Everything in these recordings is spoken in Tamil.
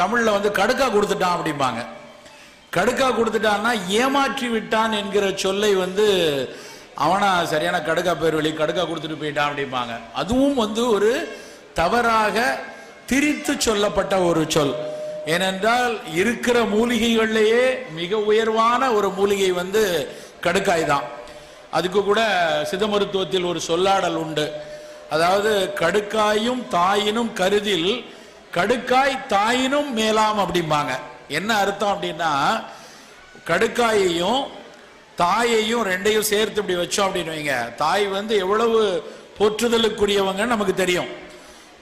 தமிழ்ல வந்து கடுக்கா கொடுத்துட்டான் அப்படிம்பாங்க. கடுக்கா கொடுத்துட்டான்னா ஏமாற்றி விட்டான் என்கிற சொல்லை வந்து அவனா சரியான கடுக்கா பேர் வழி கடுக்கா கொடுத்துட்டு போயிட்டான் அப்படிம்பாங்க. அதுவும் வந்து ஒரு தவறாக திரித்து சொல்லப்பட்ட ஒரு சொல். ஏனென்றால் இருக்கிற மூலிகைகள்லேயே மிக உயர்வான ஒரு மூலிகை வந்து கடுக்காய் தான். அதுக்கு கூட சித மருத்துவத்தில் ஒரு சொல்லாடல் உண்டு. அதாவது கடுக்காயும் தாயினும் கருதில் கடுக்காய் தாயினும் மேலாம் அப்படிம்பாங்க. என்ன அர்த்தம் அப்படின்னா கடுக்காயையும் தாயையும் ரெண்டையும் சேர்த்து இப்படி வச்சோம் அப்படின்னு வைங்க. தாய் வந்து எவ்வளவு போற்றுதலுக்குரியவங்கன்னு நமக்கு தெரியும்.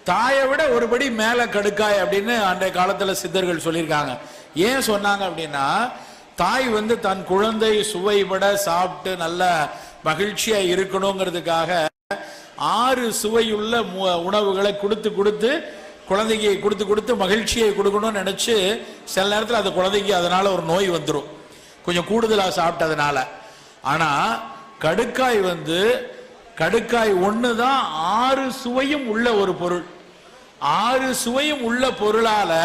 தாயை விட ஒருபடி மேல கடுக்காய் அப்படின்னு அன்றைய காலத்துல சித்தர்கள் சொல்லியிருக்காங்க. ஏன் சொன்னாங்க அப்படின்னா தாய் வந்து தன் குழந்தை சுவைபட சாப்பிட்டு நல்ல மகிழ்ச்சியா இருக்கணுங்கிறதுக்காக ஆறு சுவையுள்ள மு- உணவுகளை கொடுத்து கொடுத்து குழந்தைக்கு கொடுத்து கொடுத்து மகிழ்ச்சியை கொடுக்கணும்னு நினச்சி சில நேரத்தில் அந்த குழந்தைக்கு அதனால் ஒரு நோய் வந்துடும் கொஞ்சம் கூடுதலாக சாப்பிட்டதுனால. ஆனால் கடுக்காய் வந்து கடுக்காய் ஒன்று தான் ஆறு சுவையும் உள்ள ஒரு பொருள். ஆறு சுவையும் உள்ள பொருளால்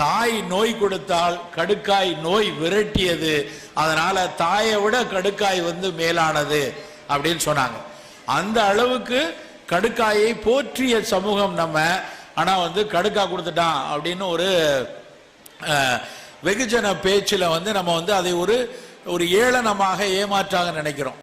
தாய் நோய் கொடுத்தால் கடுக்காய் நோய் விரட்டியது. அதனால் தாயை விட கடுக்காய் வந்து மேலானது அப்படின்னு சொன்னாங்க. அந்த அளவுக்கு கடுக்காயை போற்றிய சமூகம் நம்ம ஆனால் வந்து கடுக்கா கொடுத்துட்டான் அப்படின்னு ஒரு வெகுஜன பேச்சில் வந்து நம்ம வந்து அதை ஒரு ஒரு ஏளனமாக ஏமாற்றாக நினைக்கிறோம்.